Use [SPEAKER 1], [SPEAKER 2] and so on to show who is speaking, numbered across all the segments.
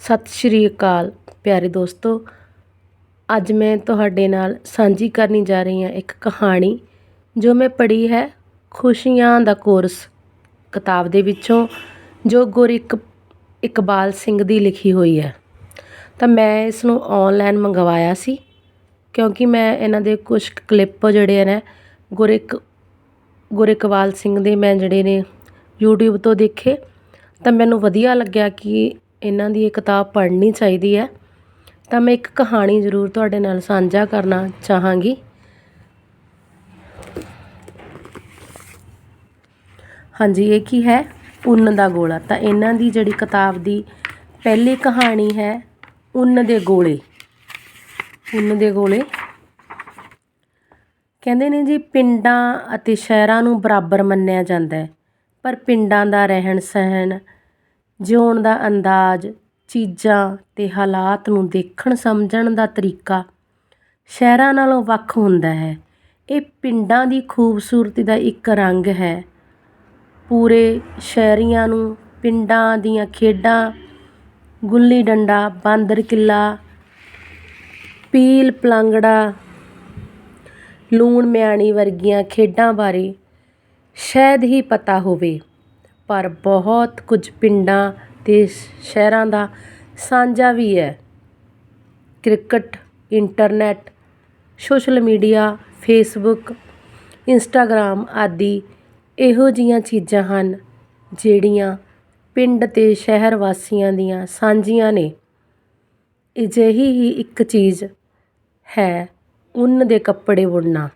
[SPEAKER 1] ਸਤਿ ਸ਼੍ਰੀ ਅਕਾਲ, ਪਿਆਰੇ ਦੋਸਤੋ। ਅੱਜ ਮੈਂ ਤੁਹਾਡੇ ਨਾਲ ਸਾਂਝੀ ਕਰਨੀ ਜਾ ਰਹੀ ਹਾਂ ਇੱਕ ਕਹਾਣੀ, ਜੋ ਮੈਂ ਪੜ੍ਹੀ ਹੈ ਖੁਸ਼ੀਆਂ ਦਾ ਕੋਰਸ ਕਿਤਾਬ ਦੇ ਵਿੱਚੋਂ, ਜੋ ਗੁਰਿਕ ਇਕਬਾਲ ਸਿੰਘ ਦੀ ਲਿਖੀ ਹੋਈ ਹੈ। ਤਾਂ ਮੈਂ ਇਸ ਨੂੰ ਔਨਲਾਈਨ ਮੰਗਵਾਇਆ ਸੀ, ਕਿਉਂਕਿ ਮੈਂ ਇਹਨਾਂ ਦੇ ਕੁਝ ਕਲਿੱਪ ਜਿਹੜੇ ਨੇ ਗੁਰਿਕ ਗੁਰਿਕਵਾਲ ਸਿੰਘ ਦੇ ਮੈਂ ਜਿਹੜੇ ਨੇ YouTube ਤੋਂ ਦੇਖੇ, ਤਾਂ ਮੈਨੂੰ ਵਧੀਆ ਲੱਗਿਆ ਕਿ ਇਹਨਾਂ ਦੀ ਇਹ ਕਿਤਾਬ ਪੜ੍ਹਨੀ ਚਾਹੀਦੀ ਹੈ। ਤਾਂ ਮੈਂ ਇੱਕ ਕਹਾਣੀ ਜ਼ਰੂਰ ਤੁਹਾਡੇ ਨਾਲ ਸਾਂਝਾ ਕਰਨਾ ਚਾਹਾਂਗੀ। ਹਾਂਜੀ, ਇਹ ਕੀ ਹੈ? ਉੱਨ ਦਾ ਗੋਲਾ। ਤਾਂ ਇਹਨਾਂ ਦੀ ਜਿਹੜੀ ਕਿਤਾਬ ਦੀ ਪਹਿਲੀ ਕਹਾਣੀ ਹੈ, ਉੱਨ ਦੇ ਗੋਲੇ। ਉੱਨ ਦੇ ਗੋਲੇ। ਕਹਿੰਦੇ ਨੇ ਜੀ, ਪਿੰਡਾਂ ਅਤੇ ਸ਼ਹਿਰਾਂ ਨੂੰ ਬਰਾਬਰ ਮੰਨਿਆ ਜਾਂਦਾ ਹੈ। ਪਰ ਪਿੰਡਾਂ ਦਾ ਰਹਿਣ ਸਹਿਣ ਜਿਉਣ ਦਾ ਅੰਦਾਜ਼, ਚੀਜ਼ਾਂ ਅਤੇ ਹਾਲਾਤ ਨੂੰ ਦੇਖਣ, ਸਮਝਣ ਦਾ ਤਰੀਕਾ ਸ਼ਹਿਰਾਂ ਨਾਲੋਂ ਵੱਖ ਹੁੰਦਾ ਹੈ। ਇਹ ਪਿੰਡਾਂ ਦੀ ਖੂਬਸੂਰਤੀ ਦਾ ਇੱਕ ਰੰਗ ਹੈ। ਪੂਰੇ ਸ਼ਹਿਰੀਆਂ ਨੂੰ ਪਿੰਡਾਂ ਦੀਆਂ ਖੇਡਾਂ ਗੁੱਲੀ ਡੰਡਾ ਬਾਂਦਰ ਕਿੱਲਾ ਪੀਲ ਪਲਾਂਗੜਾ ਲੂਣ ਮਿਆਣੀ ਵਰਗੀਆਂ ਖੇਡਾਂ ਬਾਰੇ ਸ਼ਾਇਦ ਹੀ ਪਤਾ ਹੋਵੇ। ਪਰ ਬਹੁਤ ਕੁਝ ਪਿੰਡਾਂ ਅਤੇ ਸ਼ਹਿਰਾਂ ਦਾ ਸਾਂਝਾ ਵੀ ਹੈ। Cricket, internet, social media, Facebook, Instagram ਆਦਿ ਇਹੋ ਜਿਹੀਆਂ ਚੀਜ਼ਾਂ ਹਨ ਜਿਹੜੀਆਂ ਪਿੰਡ ਅਤੇ ਸ਼ਹਿਰ ਵਾਸੀਆਂ ਦੀਆਂ ਸਾਂਝੀਆਂ ਨੇ। ਅਜਿਹੀ ਹੀ ਇੱਕ ਚੀਜ਼ ਹੈ ਉੱਨ ਦੇ ਕੱਪੜੇ ਬੁਣਨਾ।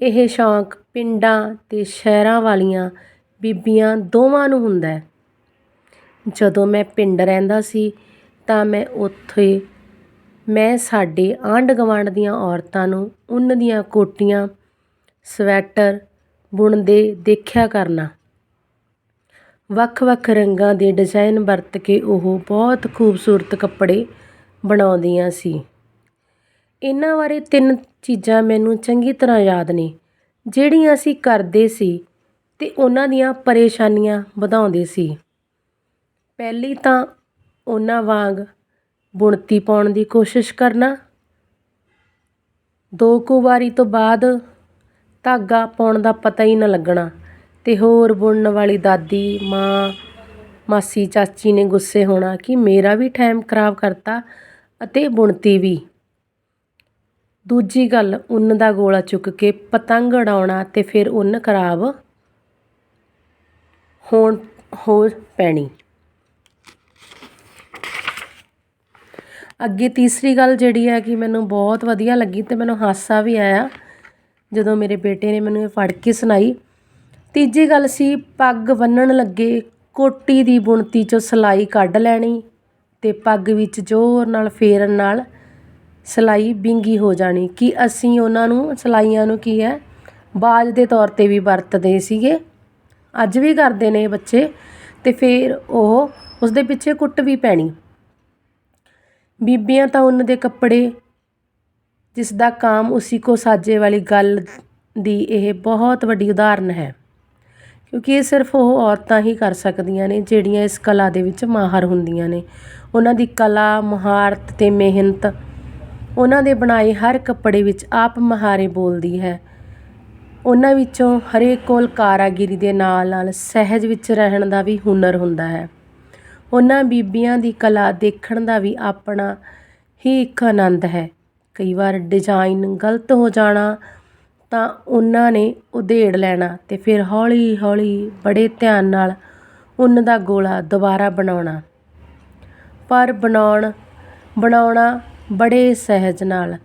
[SPEAKER 1] ਇਹ ਸ਼ੌਂਕ ਪਿੰਡਾਂ ਅਤੇ ਸ਼ਹਿਰਾਂ ਵਾਲੀਆਂ ਬੀਬੀਆਂ ਦੋਵਾਂ ਨੂੰ ਹੁੰਦਾ ਜਦੋਂ ਮੈਂ ਪਿੰਡ ਰਹਿੰਦਾ ਸੀ, ਤਾਂ ਮੈਂ ਉੱਥੇ, ਮੈਂ ਸਾਡੇ ਆਂਢ ਗੁਆਂਢ ਦੀਆਂ ਔਰਤਾਂ ਨੂੰ ਉੱਨ ਦੀਆਂ ਕੋਟੀਆਂ, ਸਵੈਟਰ ਬੁਣਦੇ ਦੇਖਿਆ ਕਰਨਾ। ਵੱਖ ਵੱਖ ਰੰਗਾਂ ਦੇ ਡਿਜ਼ਾਈਨ ਵਰਤ ਕੇ ਉਹ ਬਹੁਤ ਖੂਬਸੂਰਤ ਕੱਪੜੇ ਬਣਾਉਂਦੀਆਂ ਸੀ। ਇਹਨਾਂ ਬਾਰੇ ਤਿੰਨ ਚੀਜ਼ਾਂ ਮੈਨੂੰ ਚੰਗੀ ਤਰ੍ਹਾਂ ਯਾਦ ਨੇ, ਜਿਹੜੀਆਂ ਅਸੀਂ ਕਰਦੇ ਸੀ। ਅਤੇ ਉਹਨਾਂ ਦੀਆਂ ਪਰੇਸ਼ਾਨੀਆਂ ਵਧਾਉਂਦੇ ਸੀ। ਪਹਿਲੀ ਤਾਂ ਉਹਨਾਂ ਵਾਂਗ ਬੁਣਤੀ ਪਾਉਣ ਦੀ ਕੋਸ਼ਿਸ਼ ਕਰਨਾ। ਦੋ ਕੁ ਵਾਰੀ ਤੋਂ ਬਾਅਦ ਧਾਗਾ ਪਾਉਣ ਦਾ ਪਤਾ ਹੀ ਨਾ ਲੱਗਣਾ ਅਤੇ ਹੋਰ ਬੁਣਨ ਵਾਲੀ ਦਾਦੀ, ਮਾਂ, ਮਾਸੀ, ਚਾਚੀ ਨੇ ਗੁੱਸੇ ਹੋਣਾ ਕਿ ਮੇਰਾ ਵੀ ਟਾਈਮ ਖਰਾਬ ਕਰਤਾ ਅਤੇ ਬੁਣਤੀ ਵੀ। ਦੂਜੀ ਗੱਲ, ਉੱਨ ਦਾ ਗੋਲਾ ਚੁੱਕ ਕੇ ਪਤੰਗ ਉਡਾਉਣਾ ਅਤੇ ਫਿਰ ਉੱਨ ਖਰਾਬ ਹੋਣ ਹੋ ਪੈਣੀ। ਅੱਗੇ ਤੀਸਰੀ ਗੱਲ ਜਿਹੜੀ ਹੈ ਕਿ ਮੈਨੂੰ ਬਹੁਤ ਵਧੀਆ ਲੱਗੀ ਅਤੇ ਮੈਨੂੰ ਹਾਸਾ ਵੀ ਆਇਆ ਜਦੋਂ ਮੇਰੇ ਬੇਟੇ ਨੇ ਮੈਨੂੰ ਇਹ ਫੜ ਕੇ ਸੁਣਾਈ। ਤੀਜੀ ਗੱਲ ਸੀ, ਪੱਗ ਬੰਨਣ ਲੱਗੇ, ਕੋਟੀ ਦੀ ਬੁਣਤੀ 'ਚੋਂ ਸਿਲਾਈ ਕੱਢ ਲੈਣੀ ਤੇ ਪੱਗ ਵਿੱਚ ਜ਼ੋਰ ਨਾਲ ਫੇਰਨ ਨਾਲ ਸਿਲਾਈ ਬਿੰਗੀ ਹੋ ਜਾਣੀ। ਕਿ ਅਸੀਂ ਉਹਨਾਂ ਨੂੰ, ਸਿਲਾਈਆਂ ਨੂੰ ਕੀ ਹੈ, ਬਾਜ ਦੇ ਤੌਰ 'ਤੇ ਵੀ ਵਰਤਦੇ ਸੀਗੇ। ਅੱਜ ਵੀ ਕਰਦੇ ਨੇ ਬੱਚੇ ਤੇ ਫਿਰ ਉਹ ਉਸਦੇ ਪਿੱਛੇ ਕੁੱਟ ਵੀ ਪੈਣੀ। ਬੀਬੀਆਂ ਤਾਂ ਉਹਨਾਂ ਦੇ ਕੱਪੜੇ ਜਿਸ ਦਾ ਕਾਮ ਉਸੀ ਕੋ ਸਾਜੇ ਵਾਲੀ ਗੱਲ ਦੀ ਇਹ ਬਹੁਤ ਵੱਡੀ ਉਦਾਹਰਨ ਹੈ। ਕਿਉਂਕਿ ਇਹ ਸਿਰਫ ਉਹ ਔਰਤਾਂ ਹੀ ਕਰ ਸਕਦੀਆਂ ਨੇ ਜਿਹੜੀਆਂ ਇਸ ਕਲਾ ਦੇ ਵਿੱਚ ਮਾਹਰ ਹੁੰਦੀਆਂ ਨੇ। ਉਹਨਾਂ ਦੀ ਕਲਾ, ਮੁਹਾਰਤ ਤੇ ਮਿਹਨਤ, ਉਹਨਾਂ ਦੇ ਬਣਾਏ ਹਰ ਕੱਪੜੇ ਵਿੱਚ ਆਪ ਮਹਾਰੇ ਬੋਲਦੀ ਹੈ। ਉਹਨਾਂ ਵਿੱਚੋਂ ਹਰੇਕ ਕੋਲ ਕਾਰਾਗਿਰੀ ਦੇ ਨਾਲ ਨਾਲ ਸਹਿਜ ਵਿੱਚ ਰਹਿਣ ਦਾ ਵੀ ਹੁਨਰ ਹੁੰਦਾ ਹੈ। ਉਹਨਾਂ ਬੀਬੀਆਂ ਦੀ ਕਲਾ ਦੇਖਣ ਦਾ ਵੀ ਆਪਣਾ ਹੀ ਇੱਕ ਆਨੰਦ ਹੈ। ਕਈ ਵਾਰ ਡਿਜ਼ਾਈਨ ਗਲਤ ਹੋ ਜਾਣਾ ਤਾਂ ਉਹਨਾਂ ਨੇ ਉਧੇੜ ਲੈਣਾ ਤੇ ਫਿਰ ਹੌਲੀ ਹੌਲੀ ਬੜੇ ਧਿਆਨ ਨਾਲ ਉੱਨ ਦਾ ਗੋਲਾ ਦੁਬਾਰਾ ਬਣਾਉਣਾ। ਪਰ ਬਣਾਉਣ, ਬਣਾਉਣਾ ਬੜੇ ਸਹਿਜ ਨਾਲ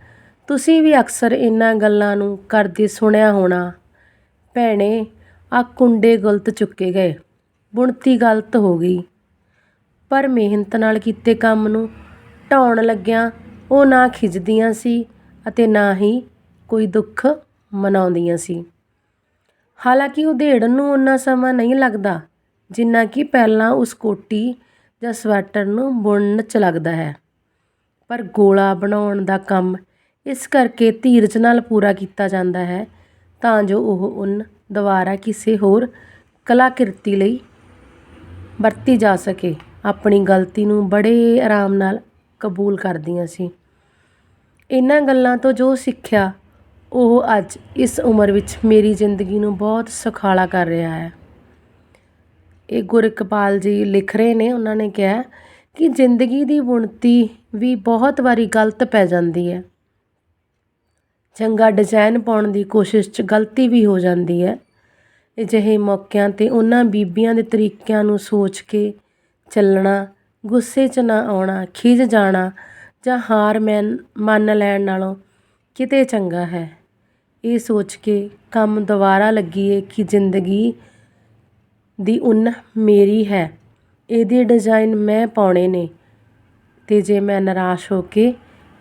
[SPEAKER 1] ਤੁਸੀਂ ਵੀ ਅਕਸਰ ਇਹਨਾਂ ਗੱਲਾਂ ਨੂੰ ਕਰਦੇ ਸੁਣਿਆ ਹੋਣਾ। ਭੈਣੇ ਆ ਕੁੰਡੇ ਗਲਤ ਚੁੱਕੇ ਗਏ। ਬੁਣਤੀ ਗਲਤ ਹੋ ਗਈ। ਪਰ ਮਿਹਨਤ ਨਾਲ ਕੀਤੇ ਕੰਮ ਨੂੰ ਢਾਉਣ ਲੱਗਿਆਂ ਉਹ ਨਾ ਖਿੱਚਦੀਆਂ ਸੀ ਅਤੇ ਨਾ ਹੀ ਕੋਈ ਦੁੱਖ ਮਨਾਉਂਦੀਆਂ ਸੀ। ਹਾਲਾਂਕਿ ਉਧੇੜਨ ਨੂੰ ਉਨਾ ਸਮਾਂ ਨਹੀਂ ਲੱਗਦਾ, ਜਿੰਨਾ ਕਿ ਪਹਿਲਾਂ ਉਸ ਕੋਟੀ ਜਾਂ ਸਵੈਟਰ ਨੂੰ ਬੁਣਨ 'ਚ ਲੱਗਦਾ ਹੈ। ਪਰ ਗੋਲਾ ਬਣਾਉਣ ਦਾ ਕੰਮ ਇਸ ਕਰਕੇ ਧੀਰਜ ਨਾਲ ਪੂਰਾ ਕੀਤਾ ਜਾਂਦਾ ਹੈ, ਤਾਂ ਜੋ ਉਹ ਉੱਨ ਦੁਬਾਰਾ ਕਿਸੇ ਹੋਰ ਕਲਾਕਿਰਤੀ ਲਈ ਵਰਤੀ ਜਾ ਸਕੇ। ਆਪਣੀ ਗਲਤੀ ਨੂੰ ਬੜੇ ਆਰਾਮ ਨਾਲ ਕਬੂਲ ਕਰਦੀਆਂ ਸੀ। ਇਹਨਾਂ ਗੱਲਾਂ ਤੋਂ ਜੋ ਸਿੱਖਿਆ, ਉਹ ਅੱਜ ਇਸ ਉਮਰ ਵਿੱਚ ਮੇਰੀ ਜ਼ਿੰਦਗੀ ਨੂੰ ਬਹੁਤ ਸੁਖਾਲਾ ਕਰ ਰਿਹਾ ਹੈ। ਇਹ ਗੁਰਕਪਾਲ ਜੀ ਲਿਖ ਰਹੇ ਨੇ, ਉਹਨਾਂ ਨੇ ਕਿਹਾ ਕਿ ਜ਼ਿੰਦਗੀ ਦੀ ਬੁਣਤੀ ਵੀ ਬਹੁਤ ਵਾਰੀ ਗਲਤ ਪੈ ਜਾਂਦੀ ਹੈ। ਚੰਗਾ ਡਿਜ਼ਾਇਨ ਪਾਉਣ ਦੀ ਕੋਸ਼ਿਸ਼ 'ਚ ਗਲਤੀ ਵੀ ਹੋ ਜਾਂਦੀ ਹੈ। ਅਜਿਹੇ ਮੌਕਿਆਂ 'ਤੇ ਉਹਨਾਂ ਬੀਬੀਆਂ ਦੇ ਤਰੀਕਿਆਂ ਨੂੰ ਸੋਚ ਕੇ ਚੱਲਣਾ, ਗੁੱਸੇ 'ਚ ਨਾ ਆਉਣਾ, ਖਿਝ ਜਾਣਾ ਜਾਂ ਹਾਰ ਮੈਨ, ਮੰਨ ਲੈਣ ਨਾਲੋਂ ਕਿਤੇ ਚੰਗਾ ਹੈ। ਇਹ ਸੋਚ ਕੇ ਕੰਮ ਦੁਬਾਰਾ ਲੱਗੀਏ ਕਿ ਜ਼ਿੰਦਗੀ ਦੀ ਉੱਨ ਮੇਰੀ ਹੈ। ਇਹਦੇ ਡਿਜ਼ਾਇਨ ਮੈਂ ਪਾਉਣੇ ਨੇ ਅਤੇ ਜੇ ਮੈਂ ਨਿਰਾਸ਼ ਹੋ ਕੇ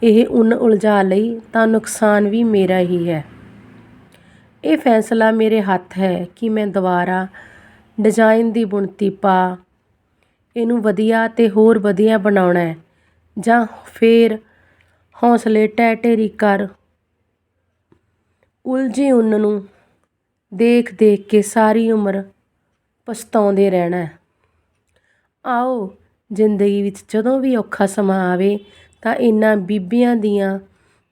[SPEAKER 1] ਇਹ ਉੱਨ ਉਲਝਾ ਲਈ ਤਾਂ ਨੁਕਸਾਨ ਵੀ ਮੇਰਾ ਹੀ ਹੈ। ਇਹ ਫੈਸਲਾ ਮੇਰੇ ਹੱਥ ਹੈ ਕਿ ਮੈਂ ਦੁਬਾਰਾ ਡਿਜ਼ਾਈਨ ਦੀ ਬੁਣਤੀ ਪਾ, ਇਹਨੂੰ ਵਧੀਆ ਅਤੇ ਹੋਰ ਵਧੀਆ ਬਣਾਉਣਾ ਹੈ ਜਾਂ ਫਿਰ ਹੌਸਲੇ ਢਹਿ ਢੇਰੀ ਕਰ। ਉਲਝੀ ਉੱਨ ਨੂੰ ਦੇਖ ਦੇਖ ਕੇ ਸਾਰੀ ਉਮਰ ਪਛਤਾਉਂਦੇ ਰਹਿਣਾ ਆਓ ਜ਼ਿੰਦਗੀ ਵਿੱਚ ਜਦੋਂ ਵੀ ਔਖਾ ਸਮਾਂ ਆਵੇ ਤਾਂ ਇਹਨਾਂ ਬੀਬੀਆਂ ਦੀਆਂ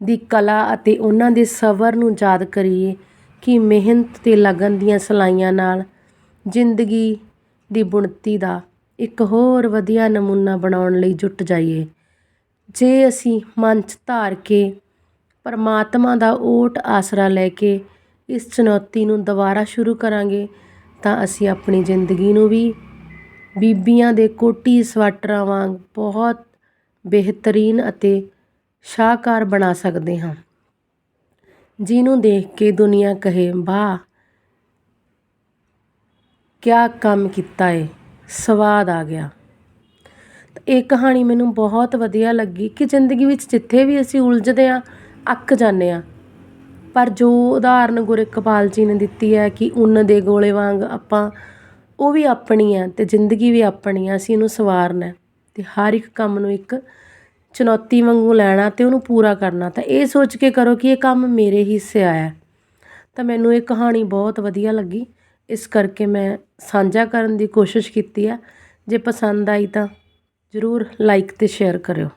[SPEAKER 1] ਦੀ ਕਲਾ ਅਤੇ ਉਹਨਾਂ ਦੇ ਸਬਰ ਨੂੰ ਯਾਦ ਕਰੀਏ ਕਿ ਮਿਹਨਤ ਤੇ ਲਗਨ ਦੀਆਂ ਸਿਲਾਈਆਂ ਨਾਲ ਜ਼ਿੰਦਗੀ ਦੀ ਬੁਣਤੀ ਦਾ ਇੱਕ ਹੋਰ ਵਧੀਆ ਨਮੂਨਾ ਬਣਾਉਣ ਲਈ ਜੁਟ ਜਾਈਏ। ਜੇ ਅਸੀਂ ਮਨ 'ਚ ਧਾਰ ਕੇ ਪਰਮਾਤਮਾ ਦਾ ਓਟ ਆਸਰਾ ਲੈ ਕੇ ਇਸ ਚੁਣੌਤੀ ਨੂੰ ਦੁਬਾਰਾ ਸ਼ੁਰੂ ਕਰਾਂਗੇ, ਤਾਂ ਅਸੀਂ ਆਪਣੀ ਜ਼ਿੰਦਗੀ ਨੂੰ ਵੀ ਬੀਬੀਆਂ ਦੇ ਕੋਟੀ ਸਵਾਟਰਾਂ ਵਾਂਗ ਬਹੁਤ ਬਿਹਤਰੀਨ ਅਤੇ ਸ਼ਾਹਕਾਰ ਬਣਾ ਸਕਦੇ ਹਾਂ। ਜਿਹਨੂੰ ਦੇਖ ਕੇ ਦੁਨੀਆ ਕਹੇ, ਵਾਹ, ਕਿਆ ਕੰਮ ਕੀਤਾ ਏ, ਸਵਾਦ ਆ ਗਿਆ। ਇਹ ਕਹਾਣੀ ਮੈਨੂੰ ਬਹੁਤ ਵਧੀਆ ਲੱਗੀ ਕਿ ਜ਼ਿੰਦਗੀ ਵਿੱਚ ਜਿੱਥੇ ਵੀ ਅਸੀਂ ਉਲਝਦੇ ਹਾਂ, ਅੱਕ ਜਾਂਦੇ ਹਾਂ। ਪਰ ਜੋ ਉਦਾਹਰਨ ਗੁਰਕਪਾਲ ਜੀ ਨੇ ਦਿੱਤੀ ਹੈ ਕਿ ਉੱਨ ਦੇ ਗੋਲੇ ਵਾਂਗ ਆਪਾਂ ਉਹ ਵੀ ਆਪਣੀ ਹੈ ਅਤੇ ਜ਼ਿੰਦਗੀ ਵੀ ਆਪਣੀ ਹੈ, ਅਸੀਂ ਇਹਨੂੰ ਸਵਾਰਨਾ ਅਤੇ ਹਰ ਇੱਕ ਕੰਮ ਨੂੰ ਇੱਕ ਚੁਣੌਤੀ ਵਾਂਗੂ ਲੈਣਾ ਅਤੇ ਉਹਨੂੰ ਪੂਰਾ ਕਰਨਾ, ਤਾਂ ਇਹ ਸੋਚ ਕੇ ਕਰੋ ਕਿ ਇਹ ਕੰਮ ਮੇਰੇ ਹਿੱਸੇ ਆਇਆ। ਤਾਂ ਮੈਨੂੰ ਇਹ ਕਹਾਣੀ ਬਹੁਤ ਵਧੀਆ ਲੱਗੀ। ਇਸ ਕਰਕੇ ਮੈਂ ਸਾਂਝਾ ਕਰਨ ਦੀ ਕੋਸ਼ਿਸ਼ ਕੀਤੀ ਆ। ਜੇ ਪਸੰਦ ਆਈ ਤਾਂ ਜ਼ਰੂਰ ਲਾਈਕ ਅਤੇ ਸ਼ੇਅਰ ਕਰਿਓ।